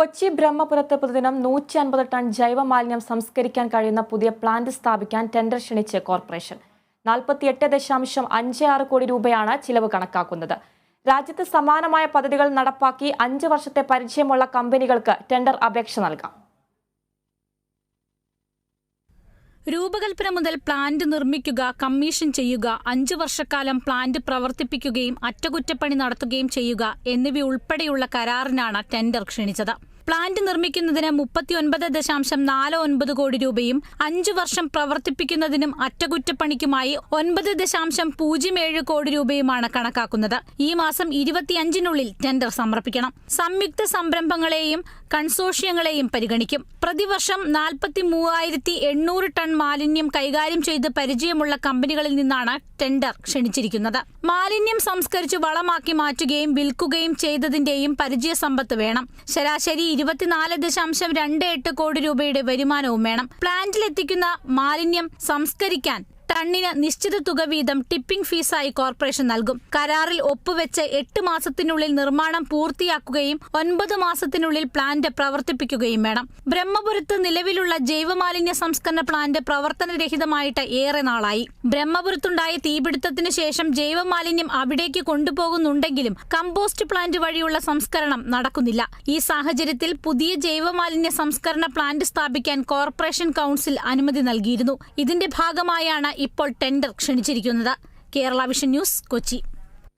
കൊച്ചി ബ്രഹ്മപുരത്ത് പ്രതിദിനം നൂറ്റി അൻപത് ടൺ ജൈവമാലിന്യം സംസ്കരിക്കാൻ കഴിയുന്ന പുതിയ പ്ലാന്റ് സ്ഥാപിക്കാൻ ടെൻഡർ ക്ഷണിച്ച് കോർപ്പറേഷൻ. നാൽപ്പത്തിയെട്ട് ദശാംശം അഞ്ച് ആറ് കോടി രൂപയാണ് ചിലവ് കണക്കാക്കുന്നത്. രാജ്യത്ത് സമാനമായ പദ്ധതികൾ നടപ്പാക്കി അഞ്ച് വർഷത്തെ പരിചയമുള്ള കമ്പനികൾക്ക് ടെൻഡർ അപേക്ഷ നൽകാം. രൂപകൽപ്പന മുതൽ പ്ലാന്റ് നിർമ്മിക്കുക കമ്മീഷൻ ചെയ്യുക അഞ്ചു വർഷക്കാലം പ്ലാന്റ് പ്രവർത്തിപ്പിക്കുകയും അറ്റകുറ്റപ്പണി നടത്തുകയും ചെയ്യുക എന്നിവയുൾപ്പെടെയുള്ള കരാറിനാണ് ടെൻഡർ ക്ഷണിച്ചത്. പ്ലാന്റ് നിർമ്മിക്കുന്നതിന് മുപ്പത്തിയൊൻപത് ദശാംശം നാല് ഒൻപത് കോടി രൂപയും അഞ്ചു വർഷം പ്രവർത്തിപ്പിക്കുന്നതിനും അറ്റകുറ്റപ്പണിക്കുമായി ഒൻപത് ദശാംശം പൂജ്യം ഏഴ് കോടി രൂപയുമാണ് കണക്കാക്കുന്നത്. ഈ മാസം ഇരുപത്തിയഞ്ചിനുള്ളിൽ ടെൻഡർ സമർപ്പിക്കണം. സംയുക്ത സംരംഭങ്ങളെയും കൺസോഷ്യങ്ങളെയും പരിഗണിക്കും. പ്രതിവർഷം നാൽപ്പത്തി മൂവായിരത്തി എണ്ണൂറ് ടൺ മാലിന്യം കൈകാര്യം ചെയ്ത് പരിചയമുള്ള കമ്പനികളിൽ നിന്നാണ് ടെൻഡർ ക്ഷണിച്ചിരിക്കുന്നത്. മാലിന്യം സംസ്കരിച്ച് വളമാക്കി മാറ്റുകയും വിൽക്കുകയും ചെയ്തതിന്റെയും പരിചയ സമ്പത്ത് വേണം. ശരാശരി ഇരുപത്തിനാല് ദശാംശം രണ്ട് എട്ട് കോടി രൂപയുടെ വരുമാനവും വേണം. പ്ലാന്റിലെത്തിക്കുന്ന മാലിന്യം സംസ്കരിക്കാൻ ടണ്ണിന് നിശ്ചിത തുക വീതം ടിപ്പിംഗ് ഫീസായി കോർപ്പറേഷൻ നൽകും. കരാറിൽ ഒപ്പുവെച്ച് എട്ട് മാസത്തിനുള്ളിൽ നിർമ്മാണം പൂർത്തിയാക്കുകയും ഒൻപത് മാസത്തിനുള്ളിൽ പ്ലാന്റ് പ്രവർത്തിപ്പിക്കുകയും വേണം. ബ്രഹ്മപുരത്ത് നിലവിലുള്ള ജൈവമാലിന്യ സംസ്കരണ പ്ലാന്റ് പ്രവർത്തനരഹിതമായിട്ട് ഏറെ നാളായി. ബ്രഹ്മപുരത്തുണ്ടായ തീപിടുത്തത്തിന് ശേഷം ജൈവമാലിന്യം അവിടേക്ക് കൊണ്ടുപോകുന്നുണ്ടെങ്കിലും കമ്പോസ്റ്റ് പ്ലാന്റ് വഴിയുള്ള സംസ്കരണം നടക്കുന്നില്ല. ഈ സാഹചര്യത്തിൽ പുതിയ ജൈവമാലിന്യ സംസ്കരണ പ്ലാന്റ് സ്ഥാപിക്കാൻ കോർപ്പറേഷൻ കൌൺസിൽ അനുമതി നൽകിയിരുന്നു. ഇതിന്റെ ഭാഗമായാണ് ഇപ്പോൾ ടെൻഡർ ക്ഷണിച്ചിരിക്കുന്നത് കേരള വിഷൻ ന്യൂസ് കൊച്ചി.